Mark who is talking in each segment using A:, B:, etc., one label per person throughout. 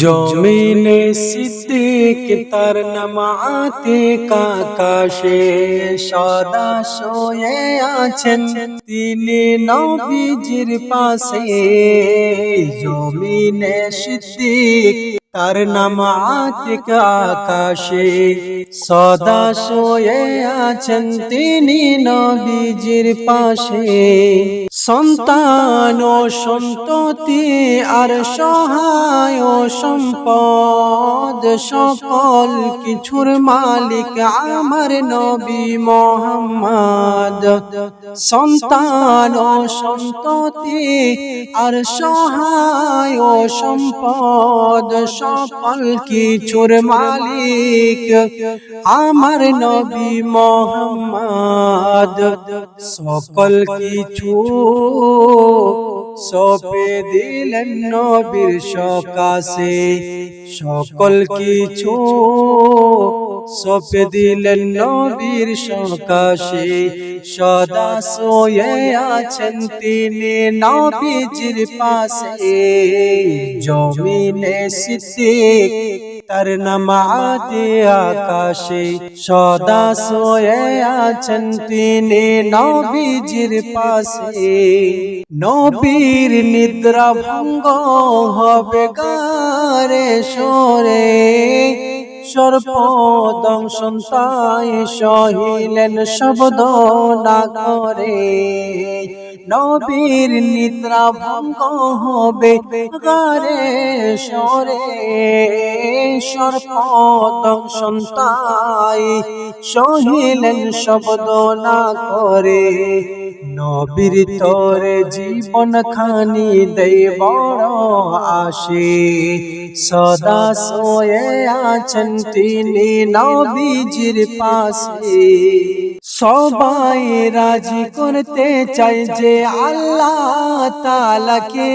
A: জমিনে সিদ্দিক তার নামাতে কাকাশে সদা শোয়ে আছেন। তিনি নবীজির পাশে জমিনে সিদ্দিক তার নামাতে আকাশে সদা শোয়ে আছেন। তিনি নবীজির পাশে সন্তান ও সন্ততি আর সহায় ও সম্পদ সকল কিছুর মালিক আমার নবী মোহাম্মদ। সন্তান ও সন্ততি আর সহায় ও সম্পদ সকল কিছুর মালিক আমার নবী মোহাম্মদ। সকল কিছু সপে দিলেন নবীর সকাশে সকল কিছু সপে দিলেন নবীর সকাশে সদা সোয়ে আছেন তিনি নবীজির পাশে। জমিনে সিদ্দিক তার নামাতে আকাশে সদা সোয়ে আছেন তিনি নবীজির পাশে। নবীর নিদ্রা ভঙ্গ হবে গারে সরে। সর্বদংশন তাই সহিলেন শব্দ না করে। নবীর নিদ্রা ভঙ্গ হবে গারে সরে। সর্বদংশন তাই সহিলেন শব্দ না করে। নবীর তোরে জীবন খানি দেই বড় আসে সদা সোয়ে আছেন তিনি নবীজির পাশে। সবাই রাজি করতে চাই যে আল্লাহ তালাকে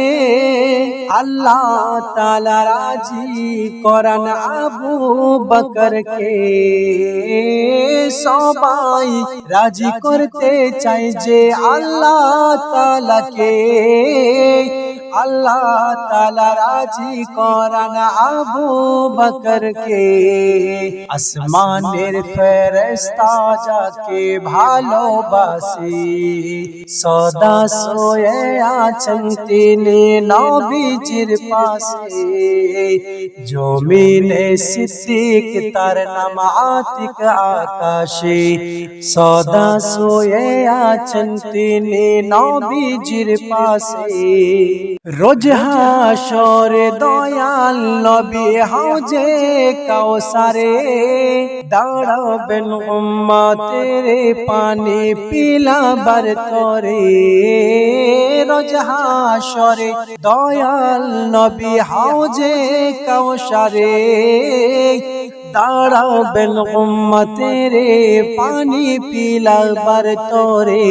A: আল্লাহ তালা রাজি করান আবু বকরকে। সবাই রাজি করতে চাই যে আল্লাহ তালাকে। আল্লাহ তালা রাজি করান আবু বকরকে আসমানের ফেরেস্তা যাকে ভালোবাসি সদা সোয়ে আছেন তিনি নবীজির পাশে জমিনে সিদ্দিক তার নাম আতিক আকাশে সদা সোয়ে আছেন তিনি নবীজির পাশে রোজ হাসরে দয়াল নবী হাউজে কাউসারে। দাঁড়াবেন উম্মতের পানি পিলাবার তরে। রোজ হাসরে দয়াল নবী হাউজে কাউসারে। দাঁড়াবেন উম্মতের পানি পিলাবার তরে।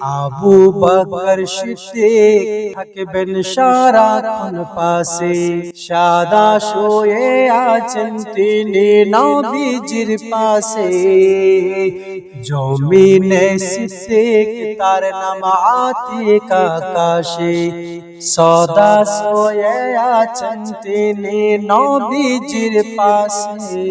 A: আবু বকর সিদ্দিক থাকবেন সারাক্ষণ পাশে। সাদা শোয়ে আছেন তিনি নবীজির পাশে। জমিনে সিদ্দিক তার নাম আতিক আকাশে। সদা সোয়ে আছেন তিনি নবীজির পাশে।